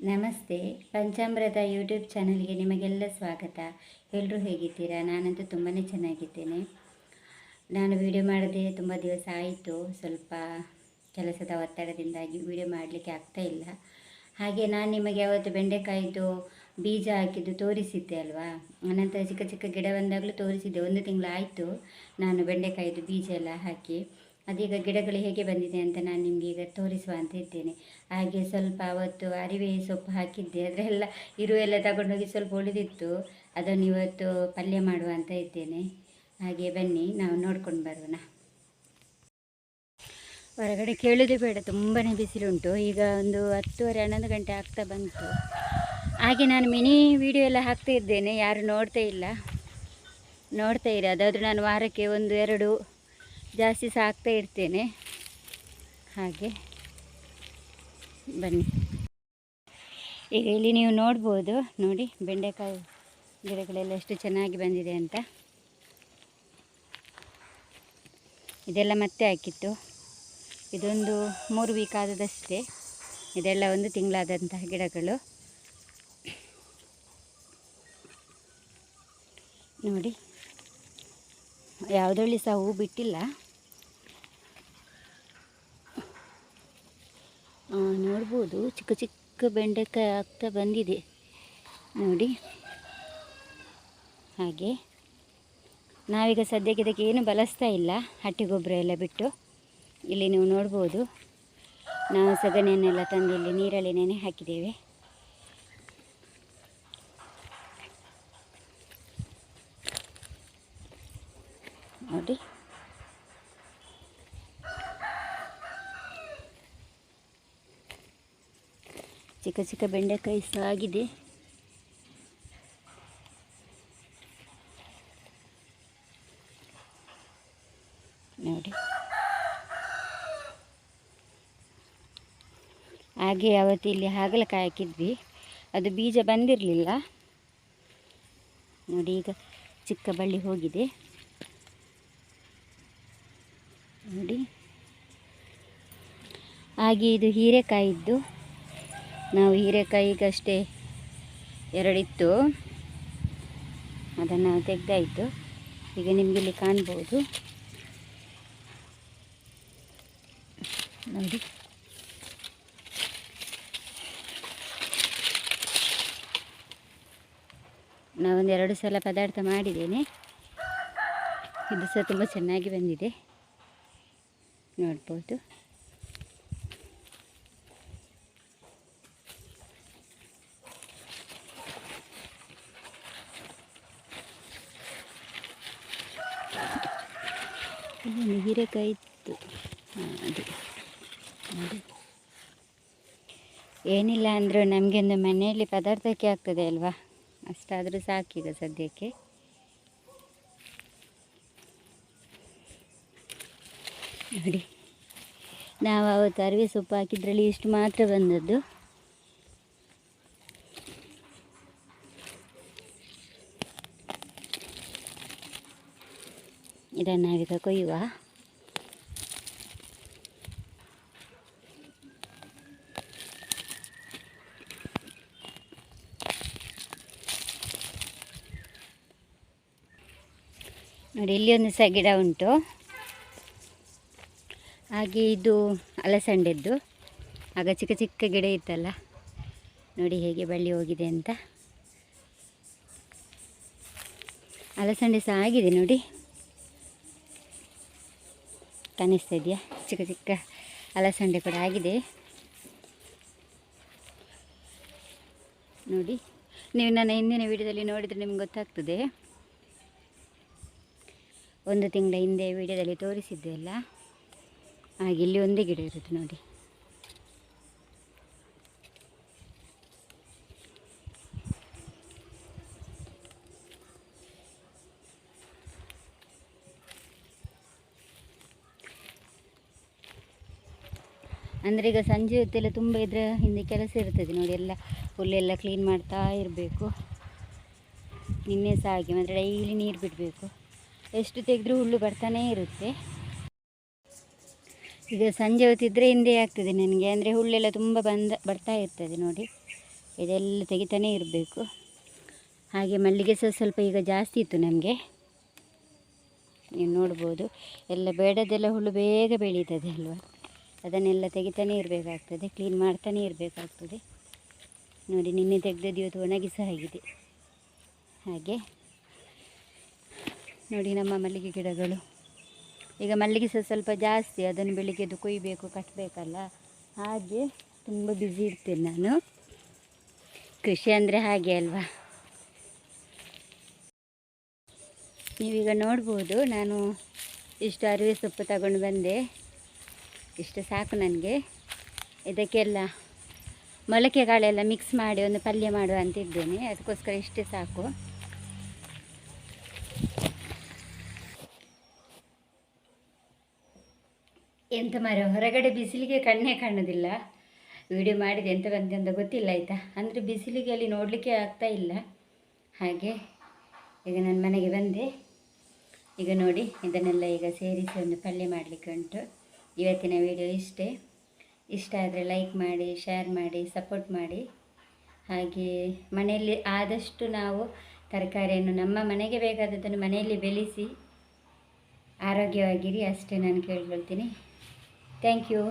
ನಮಸ್ತೆ. ಪಂಚಾಮೃತ ಯೂಟ್ಯೂಬ್ ಚಾನಲ್ಗೆ ನಿಮಗೆಲ್ಲ ಸ್ವಾಗತ. ಎಲ್ಲರೂ ಹೇಗಿದ್ದೀರಾ? ನಾನಂತೂ ತುಂಬಾ ಚೆನ್ನಾಗಿದ್ದೇನೆ. ನಾನು ವಿಡಿಯೋ ಮಾಡದೆ ತುಂಬ ದಿವಸ ಆಯಿತು. ಸ್ವಲ್ಪ ಕೆಲಸದ ಒತ್ತಡದಿಂದಾಗಿ ವಿಡಿಯೋ ಮಾಡಲಿಕ್ಕೆ ಆಗ್ತಾ ಇಲ್ಲ. ಹಾಗೆ ನಾನು ನಿಮಗೆ ಅವತ್ತು ಬೆಂಡೆಕಾಯಿದು ಬೀಜ ಹಾಕಿದ್ದು ತೋರಿಸಿದ್ದೆ ಅಲ್ವಾ? ಅನಂತರ ಚಿಕ್ಕ ಚಿಕ್ಕ ಗಿಡ ಬಂದಾಗಲೂ ತೋರಿಸಿದ್ದೆ. ಒಂದು ತಿಂಗಳು ಆಯಿತು ನಾನು ಬೆಂಡೆಕಾಯಿದು ಬೀಜ ಎಲ್ಲ ಹಾಕಿ. ಅದೀಗ ಗಿಡಗಳು ಹೇಗೆ ಬಂದಿದೆ ಅಂತ ನಾನು ನಿಮಗೆ ಈಗ ತೋರಿಸುವ ಅಂತ ಇದ್ದೇನೆ. ಹಾಗೆ ಸ್ವಲ್ಪ ಅವತ್ತು ಅರಿವೆ ಸೊಪ್ಪು ಹಾಕಿದ್ದೆ. ಅದರೆಲ್ಲ ಇರುವೆಲ್ಲ ತಗೊಂಡೋಗಿ ಸ್ವಲ್ಪ ಉಳಿದಿತ್ತು. ಅದನ್ನು ಇವತ್ತು ಪಲ್ಯ ಮಾಡುವ ಅಂತ ಇದ್ದೇನೆ. ಹಾಗೆ ಬನ್ನಿ, ನಾವು ನೋಡ್ಕೊಂಡು ಬರೋಣ. ಹೊರಗಡೆ ಕೇಳೋದೇ ಬೇಡ ತುಂಬಾ ಬಿಸಿಲುಂಟು. ಈಗ ಒಂದು ಹತ್ತುವರೆ, ಹನ್ನೊಂದು ಗಂಟೆ ಆಗ್ತಾ ಬಂತು. ಹಾಗೆ ನಾನು ಮಿನಿ ವಿಡಿಯೋ ಎಲ್ಲ ಹಾಕ್ತಾ ಇದ್ದೇನೆ. ಯಾರು ನೋಡ್ತಾ ಇಲ್ಲ? ನೋಡ್ತಾ ಇರಿ. ಅದಾದರೂ ನಾನು ವಾರಕ್ಕೆ ಒಂದು, ಎರಡು ಜಾಸ್ತಿ ಸಾಕ್ತಾ ಇರ್ತೇನೆ. ಹಾಗೆ. ಬನ್ನಿ. ಈಗ ಇಲ್ಲಿ ನೀವು ನೋಡ್ಬೋದು, ನೋಡಿ ಬೆಂಡೆಕಾಯಿ ಗಿಡಗಳೆಲ್ಲ ಎಷ್ಟು ಚೆನ್ನಾಗಿ ಬಂದಿದೆ ಅಂತ. ಇದೆಲ್ಲ ಮತ್ತೆ ಹಾಕಿತ್ತು. ಇದೊಂದು ಮೂರು ವೀಕ್ ಆದದಷ್ಟೇ. ಇದೆಲ್ಲ ಒಂದು ತಿಂಗಳಾದಂತಹ ಗಿಡಗಳು. ನೋಡಿ. ಯಾವುದರಲ್ಲಿ ಸಹ ಹೂ ಬಿಟ್ಟಿಲ್ಲ. ನೋಡ್ಬೋದು. ಚಿಕ್ಕ ಚಿಕ್ಕ ಬೆಂಡೆಕಾಯಿ ಆಗ್ತಾ ಬಂದಿದೆ. ನೋಡಿ. ಹಾಗೆ. ನಾವೀಗ ಸದ್ಯಕ್ಕೆ ಇದಕ್ಕೆ ಏನು ಬಳಸ್ತಾ ಇಲ್ಲ. ಹಟ್ಟಿ ಗೊಬ್ಬರ ಎಲ್ಲ ಬಿಟ್ಟು ಇಲ್ಲಿ ನೀವು ನೋಡ್ಬೋದು. ನಾವು ಸಗಣಿಯನ್ನೆಲ್ಲ ತಂದು ಇಲ್ಲಿ ನೀರಲ್ಲಿ ನೆನೆ ಹಾಕಿದ್ದೇವೆ. ನೋಡಿ. ಚಿಕ್ಕ ಚಿಕ್ಕ ಬೆಂಡೆಕಾಯಿ ಸಹ ಆಗಿದೆ ನೋಡಿ. ಹಾಗೆ ಅವತ್ತು ಇಲ್ಲಿ ಹಾಗಲಕಾಯಿ ಹಾಕಿದ್ವಿ. ಅದು ಬೀಜ ಬಂದಿರಲಿಲ್ಲ. ನೋಡಿ, ಈಗ ಚಿಕ್ಕ ಬಳ್ಳಿ ಹೋಗಿದೆ. ನೋಡಿ. ಹಾಗೆ ಇದು ಹೀರೆಕಾಯಿದ್ದು. ನಾವು ಹೀರೆಕಾಯಿಗಷ್ಟೇ ಎರಡಿತ್ತು. ಅದನ್ನು ತೆಗೆದಾಯಿತು. ಈಗ ನಿಮಗೆ ಇಲ್ಲಿ ಕಾಣ್ಬೋದು. ನೋಡಿ. ನಾವೊಂದು ಎರಡು ಸಲ ಪದಾರ್ಥ ಮಾಡಿದ್ದೇನೆ. ಇದು ಸಹ ತುಂಬ ಚೆನ್ನಾಗಿ ಬಂದಿದೆ. ನೋಡ್ಬೋದು. ಇಲ್ಲಿ ಹೀರೆಕಾಯಿ ಇತ್ತು. ಅದು. ಏನಿಲ್ಲ ಅಂದರೂ ನಮಗೆ ಒಂದು ಮನೆಯಲ್ಲಿ ಪದಾರ್ಥಕ್ಕೆ ಆಗ್ತದೆ ಅಲ್ವಾ? ಅಷ್ಟಾದರೂ ಸಾಕೀಗ ಸದ್ಯಕ್ಕೆ. ನೋಡಿ. ನಾವು ಅವತ್ತು ಅರಿವೆ ಸೊಪ್ಪು ಹಾಕಿದ್ರಲ್ಲಿ ಇಷ್ಟು ಮಾತ್ರ ಬಂದದ್ದು. ಇದನ್ನು ನಾವೀಗ ಕೊಯ್ಯುವ ನೋಡಿ, ಇಲ್ಲಿ ಒಂದು ಸಹ ಗಿಡ ಉಂಟು. ಹಾಗೆ ಇದು ಅಲಸಂಡೆದ್ದು. ಆಗ ಚಿಕ್ಕ ಚಿಕ್ಕ ಗಿಡ ಇತ್ತಲ್ಲ. ನೋಡಿ ಹೇಗೆ ಬಳ್ಳಿ ಹೋಗಿದೆ ಅಂತ. ಅಲಸಂಡೆ ಸಹ ಆಗಿದೆ ನೋಡಿ. ಕಾಣಿಸ್ತಾ ಇದೆಯಾ ಚಿಕ್ಕ ಚಿಕ್ಕ ಅಲಸಂಡೆ ಕೂಡ ಆಗಿದೆ. ನೋಡಿ, ನೀವು ನನ್ನ ಹಿಂದಿನ ವಿಡಿಯೋದಲ್ಲಿ ನೋಡಿದರೆ ನಿಮ್ಗೆ ಗೊತ್ತಾಗ್ತದೆ. ಒಂದು ತಿಂಗಳ ಹಿಂದೆ ವಿಡಿಯೋದಲ್ಲಿ ತೋರಿಸಿದ್ದೆ ಅಲ್ಲ? ಹಾಗೆ ಇಲ್ಲಿ ಒಂದೇ ಗಿಡ ಇರುತ್ತೆ ನೋಡಿ. ಅಂದರೆ ಈಗ ಸಂಜೆ ಹೊತ್ತೆಲ್ಲ ತುಂಬ ಇದ್ರೆ ಹಿಂದೆ ಕೆಲಸ ಇರ್ತದೆ ನೋಡಿ, ಎಲ್ಲ ಹುಲ್ಲೆಲ್ಲ ಕ್ಲೀನ್ ಮಾಡ್ತಾ ಇರಬೇಕು. ನಿನ್ನೆ ಸಹ ಹಾಗೆ, ಮಾತ್ರ ಡೈಲಿ ನೀರು ಬಿಡಬೇಕು. ಎಷ್ಟು ತೆಗೆದ್ರು ಹುಲ್ಲು ಬರ್ತಾನೇ ಇರುತ್ತೆ. ಈಗ ಸಂಜೆ ಹೊತ್ತಿದ್ರೆ ಹಿಂದೆ ಆಗ್ತದೆ ನನಗೆ, ಅಂದರೆ ಹುಲ್ಲೆಲ್ಲ ತುಂಬ ಬಂದ, ಬರ್ತಾ ಇರ್ತದೆ ನೋಡಿ. ಇದೆಲ್ಲ ತೆಗಿತಾನೇ ಇರಬೇಕು. ಹಾಗೆ ಮಲ್ಲಿಗೆ ಸಹ ಸ್ವಲ್ಪ ಈಗ ಜಾಸ್ತಿ ಇತ್ತು ನಮಗೆ ನೀವು ನೋಡ್ಬೋದು, ಎಲ್ಲ ಬೇಡದೆಲ್ಲ ಹುಲ್ಲು ಬೇಗ ಬೆಳೀತದೆ ಅಲ್ವಾ. ಅದನ್ನೆಲ್ಲ ತೆಗಿತಾನೆ ಇರಬೇಕಾಗ್ತದೆ ಕ್ಲೀನ್ ಮಾಡ್ತಾನೇ ಇರಬೇಕಾಗ್ತದೆ. ನೋಡಿ, ನಿನ್ನೆ ತೆಗೆದದ್ದು ಇವತ್ತು ಒಣಗಿಸ ಆಗಿದೆ. ಹಾಗೆ. ನೋಡಿ, ನಮ್ಮ ಮಲ್ಲಿಗೆ ಗಿಡಗಳು. ಈಗ ಮಲ್ಲಿಗೆ ಸಹ ಸ್ವಲ್ಪ ಜಾಸ್ತಿ, ಅದನ್ನು ಬೆಳಿಗ್ಗೆದು ಕೊಯ್ಯಬೇಕು ಕಟ್ಟಬೇಕಲ್ಲ ಹಾಗೆ ತುಂಬ ಬ್ಯುಸಿ ಇರ್ತೇನೆ ನಾನು. ಕೃಷಿ ಅಂದರೆ ಹಾಗೆ ಅಲ್ವಾ? ನೀವೀಗ ನೋಡ್ಬೋದು, ನಾನು ಇಷ್ಟು ಅರಿವೆ ಸೊಪ್ಪು ತಗೊಂಡು ಬಂದೆ. ಇಷ್ಟು ಸಾಕು ನನಗೆ. ಇದಕ್ಕೆಲ್ಲ ಮೊಳಕೆ ಕಾಳೆಲ್ಲ ಮಿಕ್ಸ್ ಮಾಡಿ ಒಂದು ಪಲ್ಯ ಮಾಡುವ ಅಂತ ಇದ್ದೇನೆ. ಅದಕ್ಕೋಸ್ಕರ ಇಷ್ಟು ಸಾಕು. ಎಂತ ಮರ, ಹೊರಗಡೆ ಬಿಸಿಲಿಗೆ ಕಣ್ಣೇ ಕಾಣೋದಿಲ್ಲ. ವಿಡಿಯೋ ಮಾಡಿದೆ ಎಂತ ಬಂತೆ ಅಂತ ಗೊತ್ತಿಲ್ಲ ಆಯಿತಾ? ಅಂದರೆ ಬಿಸಿಲಿಗೆ ಅಲ್ಲಿ ನೋಡಲಿಕ್ಕೆ ಆಗ್ತಾ ಇಲ್ಲ. ಹಾಗೆ ಈಗ ನನ್ನ ಮನೆಗೆ ಬಂದೆ. ಈಗ ನೋಡಿ, ಇದನ್ನೆಲ್ಲ ಈಗ ಸೇರಿಸಿ ಒಂದು ಪಲ್ಯ ಮಾಡಲಿಕ್ಕೆ ಉಂಟು. ಇವತ್ತಿನ ವಿಡಿಯೋ ಇಷ್ಟೇ. ಇಷ್ಟ ಆದರೆ ಲೈಕ್ ಮಾಡಿ ಶೇರ್ ಮಾಡಿ ಸಪೋರ್ಟ್ ಮಾಡಿ. ಹಾಗೆ ಮನೆಯಲ್ಲಿ ಆದಷ್ಟು ನಾವು ತರಕಾರಿಯನ್ನು ನಮ್ಮ ಮನೆಗೆ ಬೇಕಾದದ್ದನ್ನು ಮನೆಯಲ್ಲಿ ಬೆಳೆಸಿ ಆರೋಗ್ಯವಾಗಿರಿ ಅಷ್ಟೇ ನಾನು ಕೇಳ್ಕೊಳ್ತೀನಿ. Thank you